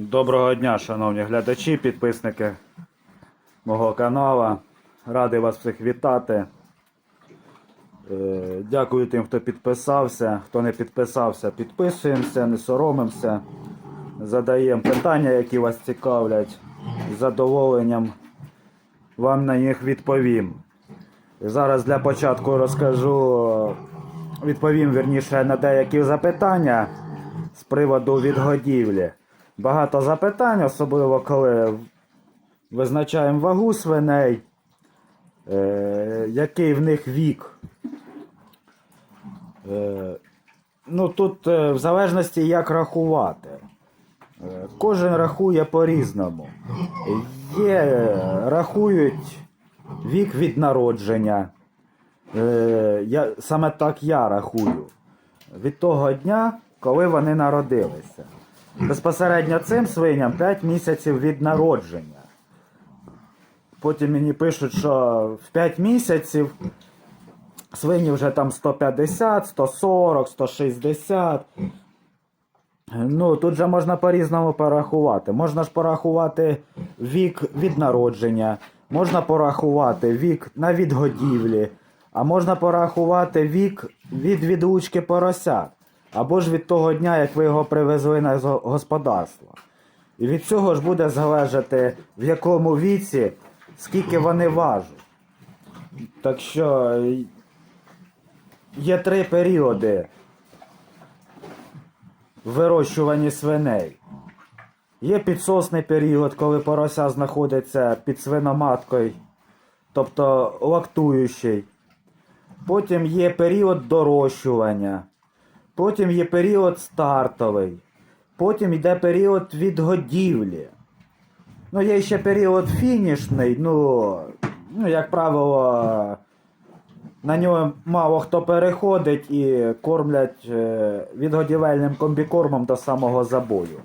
Доброго дня, шановні глядачі, підписники мого каналу. Радий вас всіх вітати. Е, Дякую тим, хто підписався. Хто не підписався, підписуємося, не соромимося. Задаємо питання, які вас цікавлять. З задоволенням вам на них відповім. Зараз для початку розкажу, відповім вірніше на деякі запитання з приводу відгодівлі. Багато запитань, особливо коли визначаємо вагу свиней, е, який в них вік. Е, ну тут е, в залежності як рахувати. Е, Кожен рахує по-різному. Є, е, рахують вік від народження. Е, я, саме так я рахую. Від того дня, коли вони народилися. Безпосередньо цим свиням 5 місяців від народження. Потім мені пишуть, що в 5 місяців свині вже там 150, 140, 160. Ну, тут же можна по-різному порахувати. Можна ж порахувати вік від народження, можна порахувати вік на відгодівлі, а можна порахувати вік від відлучки поросят. Або ж від того дня, як ви його привезли на господарство. І від цього ж буде залежати, в якому віці, скільки вони важать. Так що є три періоди в вирощуванні свиней. Є підсосний період, коли порося знаходиться під свиноматкою, тобто лактуючий. Потім є період дорощування. Потім є період стартовий. Потім йде період відгодівлі. Ну, є ще період фінішний, ну, ну як правило, на нього мало хто переходить і кормлять е, відгодівельним комбікормом до самого забою.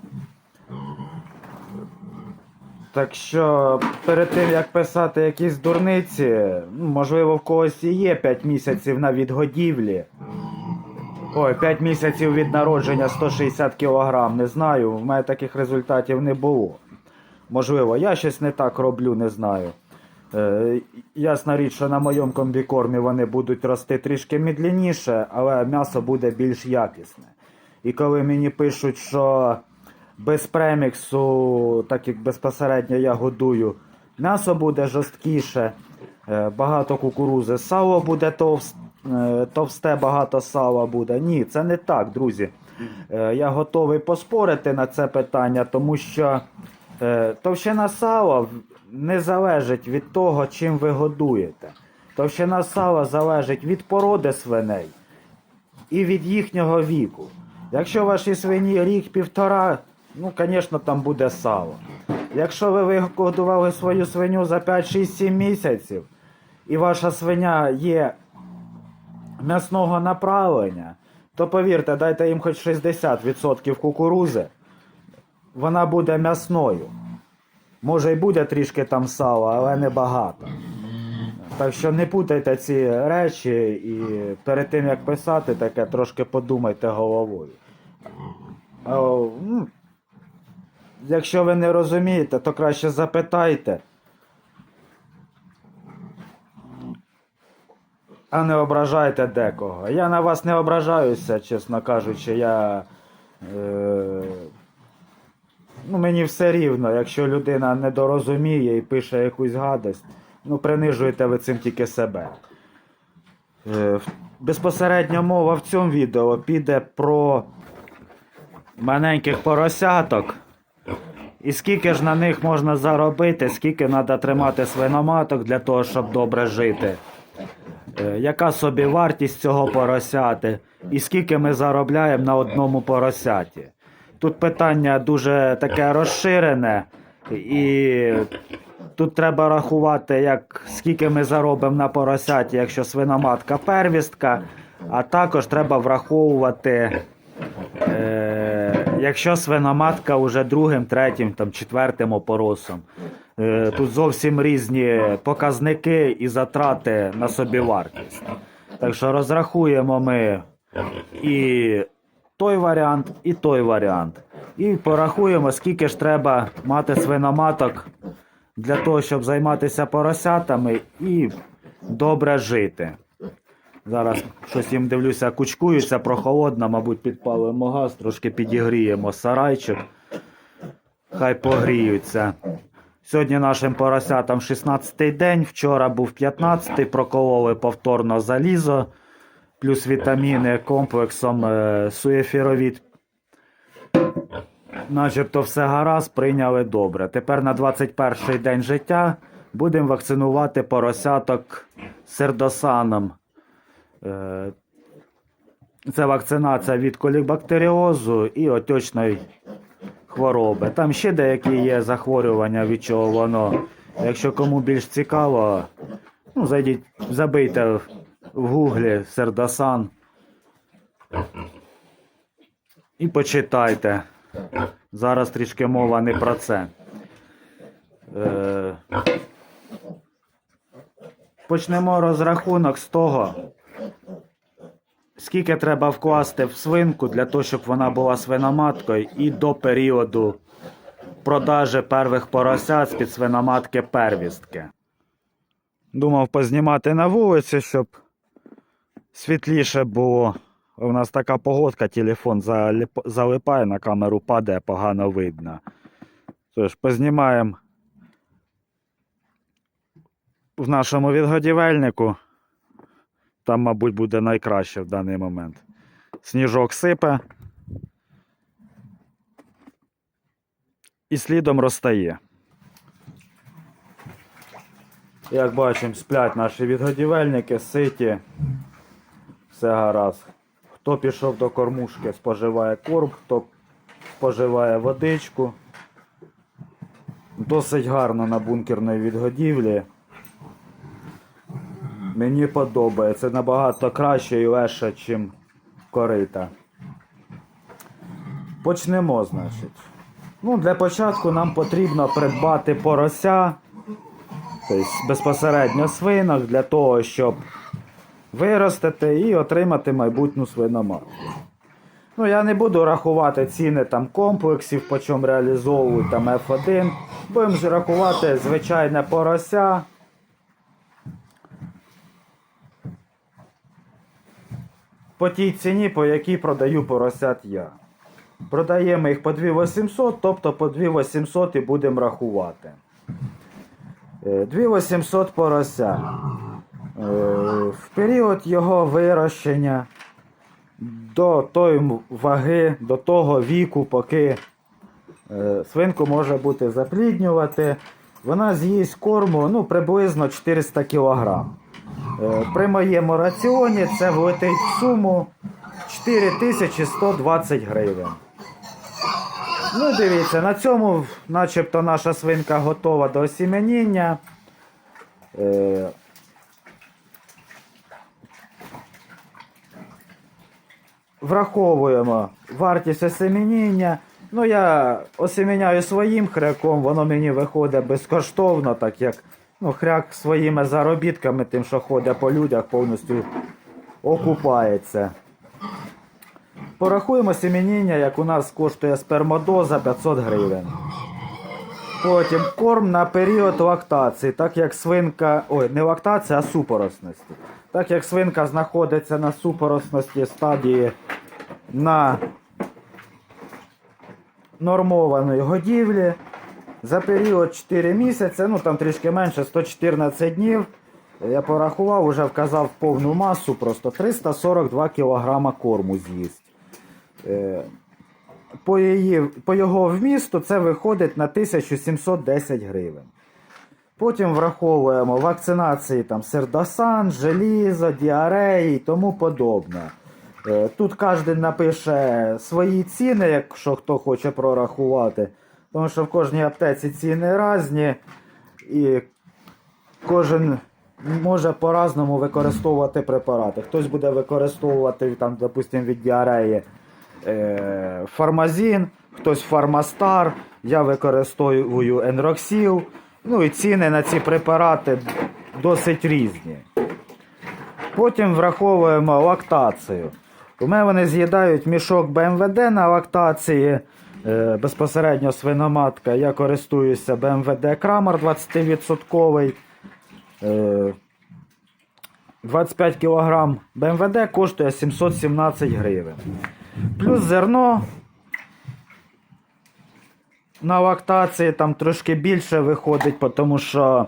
Так що перед тим як писати якісь дурниці, ну, можливо, в когось і є 5 місяців на відгодівлі. Ой, 5 місяців від народження 160 кг, не знаю. В мене таких результатів не було. Можливо, я щось не так роблю, не знаю. Е, ясна річ, що на моєму комбікормі вони будуть рости трішки медленніше, але м'ясо буде більш якісне. І коли мені пишуть, що без преміксу, так як безпосередньо я годую, м'ясо буде жорсткіше, е, багато кукурузи, сало буде товс- е, товсте, багато сала буде. Ні, це не так, друзі. Е, Я готовий поспорити на це питання, тому що е, товщина сала не залежить від того, чим ви годуєте. Товщина сала залежить від породи свиней і від їхнього віку. Якщо вашій свині рік-півтора, ну, звісно, там буде сало. Якщо ви вигодували свою свиню за 5-6-7 місяців, і ваша свиня є м'ясного направлення, то повірте, дайте їм хоч 60% кукурузи, вона буде м'ясною. Може й буде трішки там сала, але не багато. Так що не путайте ці речі і перед тим як писати таке, трошки подумайте головою. Ну, якщо ви не розумієте, то краще запитайте. А не ображайте декого. Я на вас не ображаюся, чесно кажучи, я. Е, ну, мені все рівно, якщо людина недорозуміє і пише якусь гадость, ну принижуєте ви цим тільки себе. Е, безпосередньо мова в цьому відео піде про маленьких поросяток. І скільки ж на них можна заробити, скільки треба тримати свиноматок для того, щоб добре жити. Е, Яка собі вартість цього поросяти, і скільки ми заробляємо на одному поросяті. Тут питання дуже таке розширене, і тут треба рахувати, як скільки ми заробимо на поросяті, якщо свиноматка первістка, а також треба враховувати, е, якщо свиноматка вже другим, третім, там, четвертим опоросом. Е, Тут зовсім різні показники і затрати на собівартість. Так що розрахуємо ми і той варіант, і той варіант. І порахуємо, скільки ж треба мати свиноматок для того, щоб займатися поросятами і добре жити. Зараз щось їм дивлюся, кучкуються прохолодно, мабуть, підпалимо газ, трошки підігріємо сарайчик. Хай погріються. Сьогодні нашим поросятам 16-й день, вчора був 15-й, прокололи повторно залізо, плюс вітаміни комплексом е, суєфіровід. Начебто все гаразд, прийняли добре. Тепер на 21-й день життя будемо вакцинувати поросяток сердосаном. Е, Це вакцинація від колібактеріозу і отечної хвороби. Там ще деякі є захворювання, від чого воно. Якщо кому більш цікаво, ну, зайдіть, забийте в- гуглі сердосан і почитайте. Зараз трішки мова не про це. Е, Почнемо розрахунок з того, скільки треба вкласти в свинку для того, щоб вона була свиноматкою і до періоду продажі перших поросят з-під свиноматки первістки. Думав познімати на вулиці, щоб світліше було. У нас така погодка, телефон залипає на камеру, падає, погано видно. Тож, познімаємо в нашому відгодівельнику. Там, мабуть, буде найкраще в даний момент. Сніжок сипе. І слідом розтає. Як бачимо, сплять наші відгодівельники, ситі. Все гаразд. Хто пішов до кормушки, споживає корм, хто споживає водичку. Досить гарно на бункерної відгодівлі. Мені подобається Це набагато краще і легше, ніж корита. Почнемо, значить. Ну, для початку нам потрібно придбати порося, тобто безпосередньо свинок, для того, щоб виростити і отримати майбутню свиноматку. Ну, я не буду рахувати ціни там комплексів, по чому реалізовують там F1. Будемо ж рахувати звичайне порося. По тій ціні, по якій продаю поросят я. Продаємо їх по 2800, тобто по 2800 і будемо рахувати. Е, 2800 порося. Е, В період його вирощення до тої ваги, до того віку, поки е, свинку може бути запліднювати, вона з'їсть корму ну, приблизно 400 кг. При моєму раціоні це влетить в суму 4120 гривень. Ну, дивіться, на цьому начебто наша свинка готова до осіменіння. Е, Враховуємо вартість осеменіння. Ну, я осеміняю своїм хряком, воно мені виходить безкоштовно, так як ну, хряк своїми заробітками, тим, що ходить по людях, повністю окупається. Порахуємо семеніння, як у нас коштує спермодоза 500 гривень. Потім корм на період лактації, так як свинка. Ой, не лактація, а супоросності. Так як свинка знаходиться на супоросності стадії на нормованої годівлі. За період 4 місяці, ну там трішки менше, 114 днів. Я порахував, вже вказав повну масу, просто 342 кг корму з'їсть. Е, По, її, по його вмісту це виходить на 1710 гривень. Потім враховуємо вакцинації там сердосан, желізо, діареї і тому подобне. Е, Тут кожен напише свої ціни, якщо хто хоче прорахувати. Тому що в кожній аптеці ціни різні, і кожен може по-разному використовувати препарати. Хтось буде використовувати, там, допустимо, від діареї е, фармазін, хтось фармастар, я використовую енроксіл. Ну і ціни на ці препарати досить різні. Потім враховуємо лактацію. У мене вони з'їдають мішок БМВД на лактації. Е, Безпосередньо свиноматка. Я користуюся BMWD Крамер 20%. Е, 25 кг БМВД коштує 717 гривень. Плюс зерно на лактації там трошки більше виходить, тому що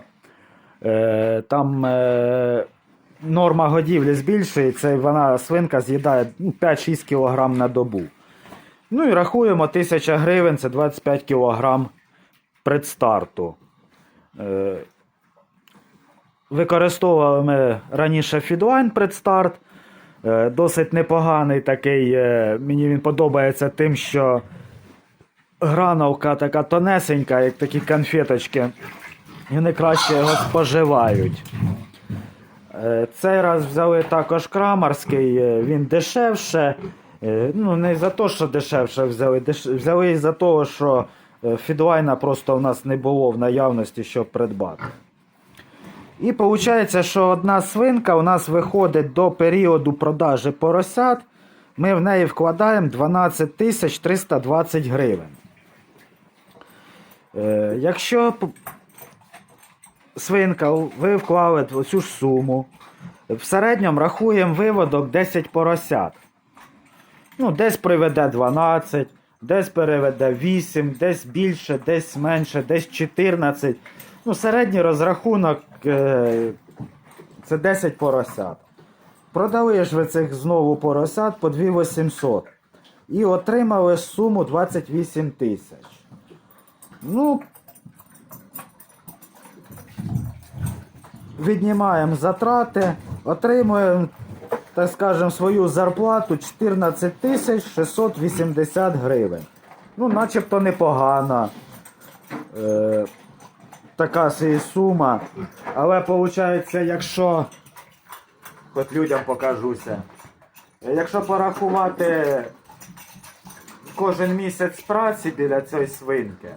е, там е, норма годівлі збільшується і вона свинка з'їдає ну, 5-6 кг на добу. Ну і рахуємо 1000 гривень, це 25 кг предстарту. Е, Використовували ми раніше Фідлайн предстарт. Е, Досить непоганий такий. е, Мені він подобається тим, що грановка така тонесенька, як такі конфеточки. І вони краще його споживають. Цей раз взяли також крамарський, він дешевше. Е, Ну, не за те, що дешевше взяли, деш- взяли за того, що е, фідлайна просто в нас не було в наявності, щоб придбати. І виходить, що одна свинка у нас виходить до періоду продажі поросят. Ми в неї вкладаємо 12 тисяч 320 гривень. Е, якщо свинка, ви вклали цю ж суму, в середньому рахуємо виводок 10 поросят. Ну, десь приведе 12, десь переведе 8, десь більше, десь менше, десь 14. Ну, середній розрахунок е, це 10 поросят. Продали ж ви цих знову поросят по 2800 і отримали суму 28 тисяч. Ну, віднімаємо затрати, отримуємо, так скажемо, свою зарплату 14 тисяч 680 гривень. Ну, начебто непогано. Е, така собі сума. Але виходить, якщо. Хоч людям покажуся. Якщо порахувати кожен місяць праці біля цієї свинки,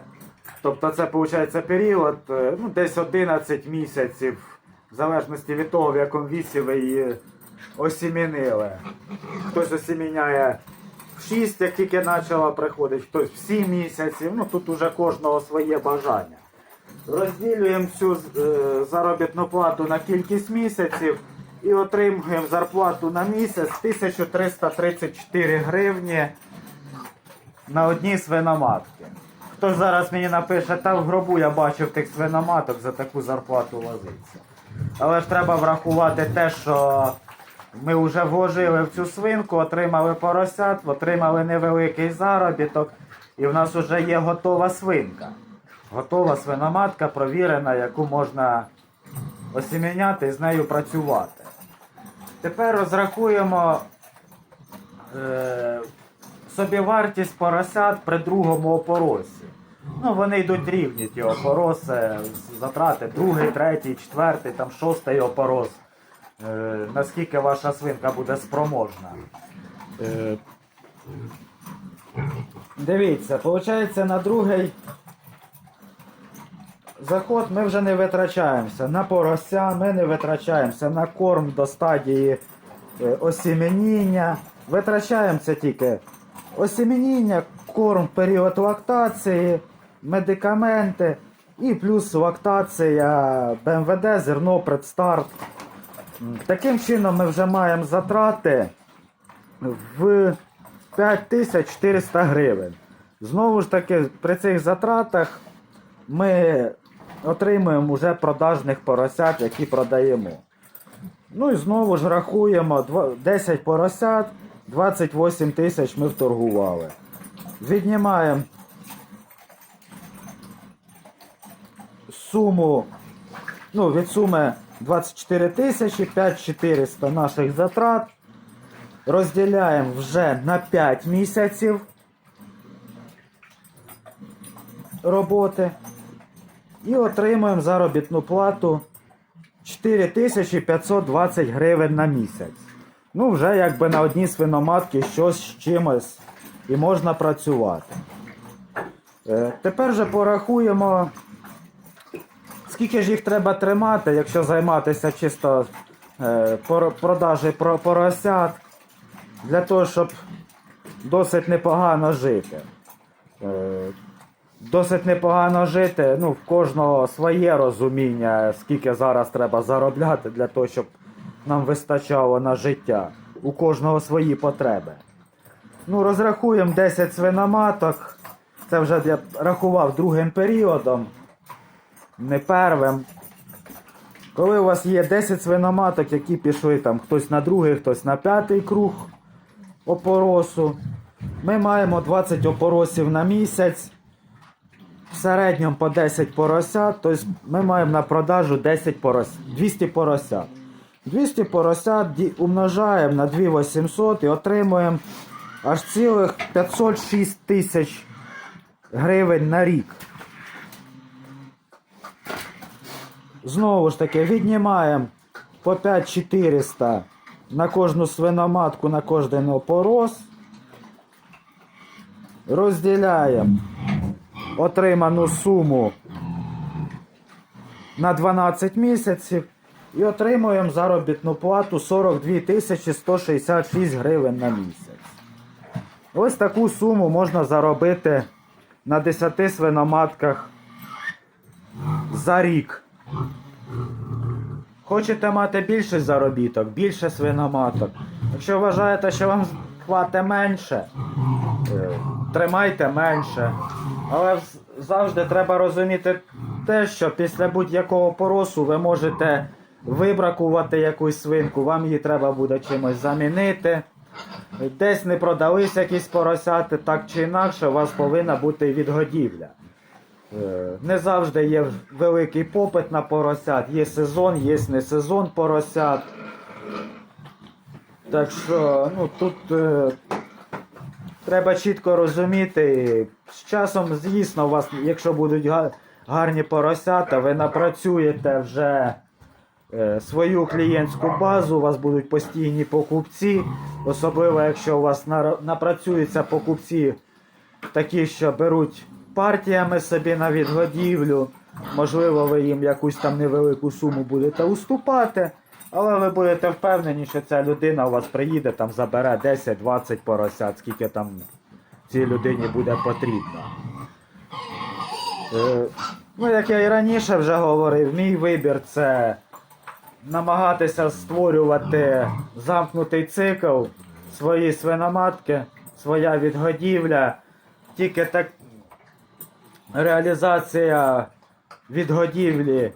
тобто це виходить період е, ну, десь 11 місяців, в залежності від того, в якому віці ви її осімінили. Хтось осіміняє в 6, як тільки почала приходити, хтось в 7 місяців, ну тут уже кожного своє бажання. Розділюємо цю е, заробітну плату на кількість місяців і отримуємо зарплату на місяць 1334 гривні на одній свиноматки. Хтось зараз мені напише, та в гробу я бачив тих свиноматок за таку зарплату возиться. Але ж треба врахувати те, що ми вже вложили в цю свинку, отримали поросят, отримали невеликий заробіток, і в нас вже є готова свинка. Готова свиноматка, провірена, яку можна осіміняти і з нею працювати. Тепер розрахуємо е, собівартість поросят при другому опоросі. Ну, вони йдуть рівні, ті опороси, затрати, другий, третій, четвертий, там шостий опорос. Е, наскільки ваша свинка буде спроможна. Е, дивіться, виходить, на другий заход ми вже не витрачаємося. На порося ми не витрачаємося, на корм до стадії е, осіменіння. Витрачаємося тільки осіменіння, корм в період лактації, медикаменти і плюс лактація БМВД, зерно, предстарт. Таким чином ми вже маємо затрати в 5400 гривень. Знову ж таки, при цих затратах ми отримуємо вже продажних поросят, які продаємо. Ну і знову ж рахуємо 10 поросят, 28 тисяч ми вторгували. Віднімаємо суму, ну, від суми 24 тисячі, 5400 наших затрат. Розділяємо вже на 5 місяців роботи і отримуємо заробітну плату 4520 гривень на місяць. Ну, вже якби на одній свиноматці щось з чимось і можна працювати. Е, тепер же порахуємо, скільки ж їх треба тримати, якщо займатися чисто е, продажею поросят, для того, щоб досить непогано жити. Е, Досить непогано жити. Ну, в кожного своє розуміння, скільки зараз треба заробляти для того, щоб нам вистачало на життя. У кожного свої потреби. Ну, розрахуємо 10 свиноматок. Це вже я рахував другим періодом, не первим. Коли у вас є 10 свиноматок, які пішли там хтось на другий, хтось на п'ятий круг опоросу, ми маємо 20 опоросів на місяць. В середньому по 10 поросят, тобто ми маємо на продажу 10 порос... 200 поросят. 200 поросят умножаємо на 2800 і отримуємо аж цілих 506 тисяч гривень на рік. Знову ж таки, віднімаємо по 5400 на кожну свиноматку, на кожен опорос. Розділяємо отриману суму на 12 місяців і отримуємо заробітну плату 42 тисячі 166 гривень на місяць. Ось таку суму можна заробити на 10 свиноматках за рік. Хочете мати більший заробіток, більше свиноматок. Якщо вважаєте, що вам хватить менше, е, тримайте менше. Але завжди треба розуміти те, що після будь-якого поросу ви можете вибракувати якусь свинку, вам її треба буде чимось замінити. Десь не продались якісь поросяти, так чи інакше, у вас повинна бути відгодівля. Е, Не завжди є великий попит на поросят. Є сезон, є не сезон поросят. Так що, ну тут е, треба чітко розуміти. З часом, звісно, у вас, якщо будуть гарні поросята, ви напрацюєте вже е, свою клієнтську базу, у вас будуть постійні покупці, особливо якщо у вас на- напрацюються покупці такі, що беруть партіями собі на відгодівлю. Можливо, ви їм якусь там невелику суму будете уступати, але ви будете впевнені, що ця людина у вас приїде, там забере 10-20 поросят, скільки там цій людині буде потрібно. Е, Ну, як я і раніше вже говорив, мій вибір це намагатися створювати замкнутий цикл, свої свиноматки, своя відгодівля. Тільки так реалізація відгодівлі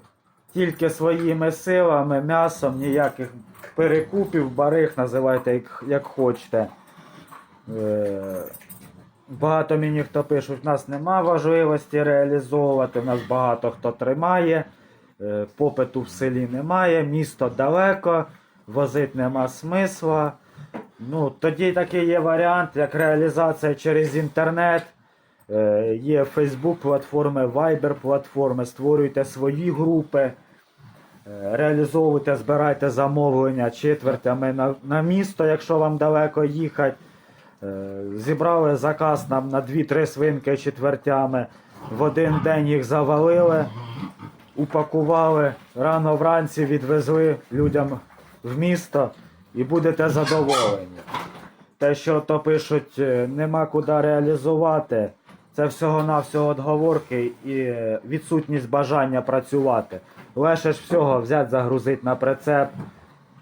тільки своїми силами, м'ясом, ніяких перекупів, бариг, називайте як, як хочете. Е, Багато мені хто пишуть, в нас нема важливості реалізовувати, в нас багато хто тримає, е, попиту в селі немає, місто далеко, возити нема смисла. Ну, тоді такий є варіант, як реалізація через інтернет. Е, Є Facebook платформи, Viber платформи, створюйте свої групи, е, реалізовуйте, збирайте замовлення четвертями на, на місто, якщо вам далеко їхати. Е, Зібрали заказ нам на 2-3 свинки четвертями. В один день їх завалили, упакували, рано вранці відвезли людям в місто і будете задоволені. Те, що то пишуть, нема куди реалізувати, це всього-навсього отговорки і відсутність бажання працювати. Леше ж всього взяти, загрузити на прицеп,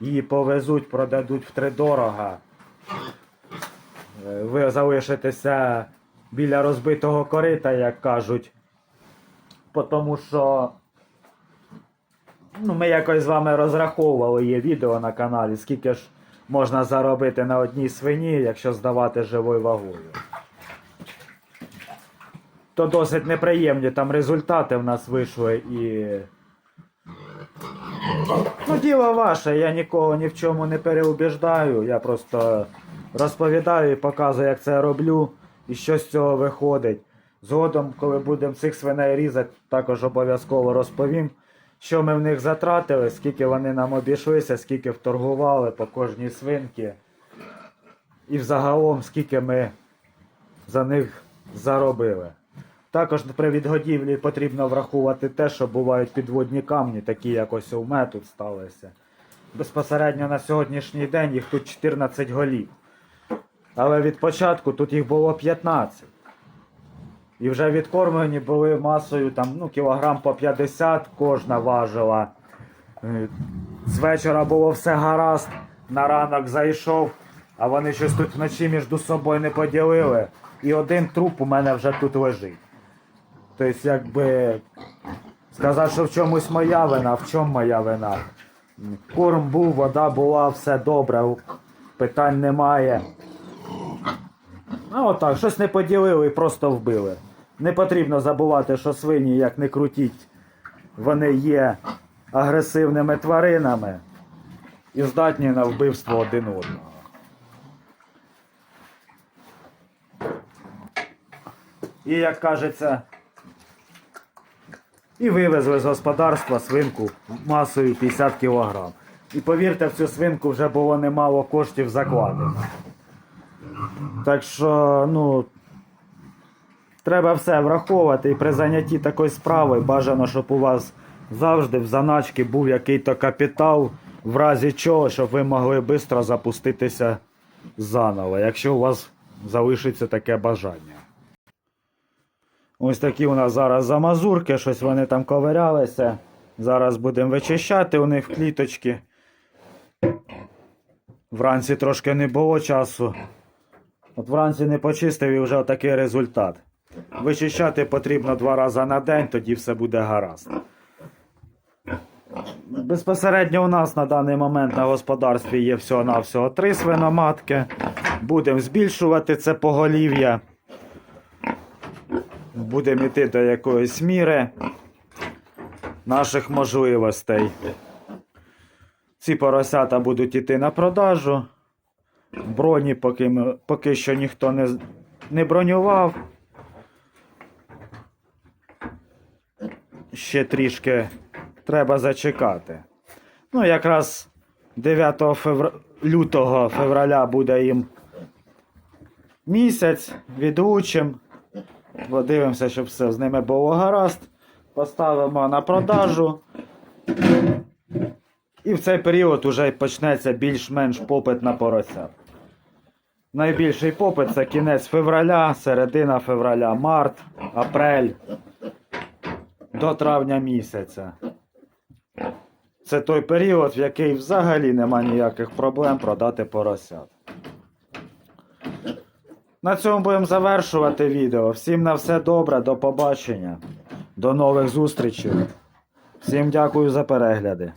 її повезуть, продадуть втридорога. Е, Ви залишитеся біля розбитого корита, як кажуть. Тому що ну, ми якось з вами розраховували є відео на каналі, скільки ж можна заробити на одній свині, якщо здавати живою вагою. То досить неприємні там результати в нас вийшли і. Ну, діло ваше, я нікого ні в чому не переубіждаю, я просто розповідаю і показую, як це роблю і що з цього виходить. Згодом, коли будемо цих свиней різати, також обов'язково розповім, що ми в них затратили, скільки вони нам обійшлися, скільки вторгували по кожній свинці. І взагалом, скільки ми за них заробили. Також при відгодівлі потрібно врахувати те, що бувають підводні камні, такі як ось у мене тут сталося. Безпосередньо на сьогоднішній день їх тут 14 голів. Але від початку тут їх було 15. І вже відкормлені були масою там, ну, кілограм по 50 кожна важила. Е, З вечора було все гаразд, на ранок зайшов, а вони щось тут вночі між собою не поділили. І один труп у мене вже тут лежить. Тобто, якби сказати, що в чомусь моя вина, в чому моя вина. Корм був, вода була, все добре, питань немає. А отак, щось не поділили і просто вбили. Не потрібно забувати, що свині, як не крутіть, вони є агресивними тваринами і здатні на вбивство один одного. І як кажеться, і вивезли з господарства свинку масою 50 кг. І повірте, в цю свинку вже було немало коштів закладено. Так що, ну, треба все враховувати і при занятті такою справою бажано, щоб у вас завжди в заначці був який-то капітал, в разі чого, щоб ви могли швидко запуститися заново, якщо у вас залишиться таке бажання. Ось такі у нас зараз замазурки, щось вони там ковирялися. Зараз будемо вичищати у них кліточки. Вранці трошки не було часу. От вранці не почистив і вже отакий результат. Вичищати потрібно два рази на день, тоді все буде гаразд. Безпосередньо у нас на даний момент на господарстві є всього-навсього три свиноматки. Будемо збільшувати це поголів'я. Будемо йти до якоїсь міри наших можливостей. Ці поросята будуть йти на продажу. Броні поки, ми- поки що ніхто не, не бронював. Ще трішки треба зачекати. Ну, якраз 9 февр... лютого февраля буде їм місяць, відлучим. Подивимося, щоб все з ними було гаразд. Поставимо на продажу. І в цей період вже почнеться більш-менш попит на поросят. Найбільший попит це кінець февраля, середина февраля, март, апрель до травня місяця. Це той період, в який взагалі нема ніяких проблем продати поросят. На цьому будемо завершувати відео. Всім на все добре, до побачення. До нових зустрічей. Всім дякую за перегляди.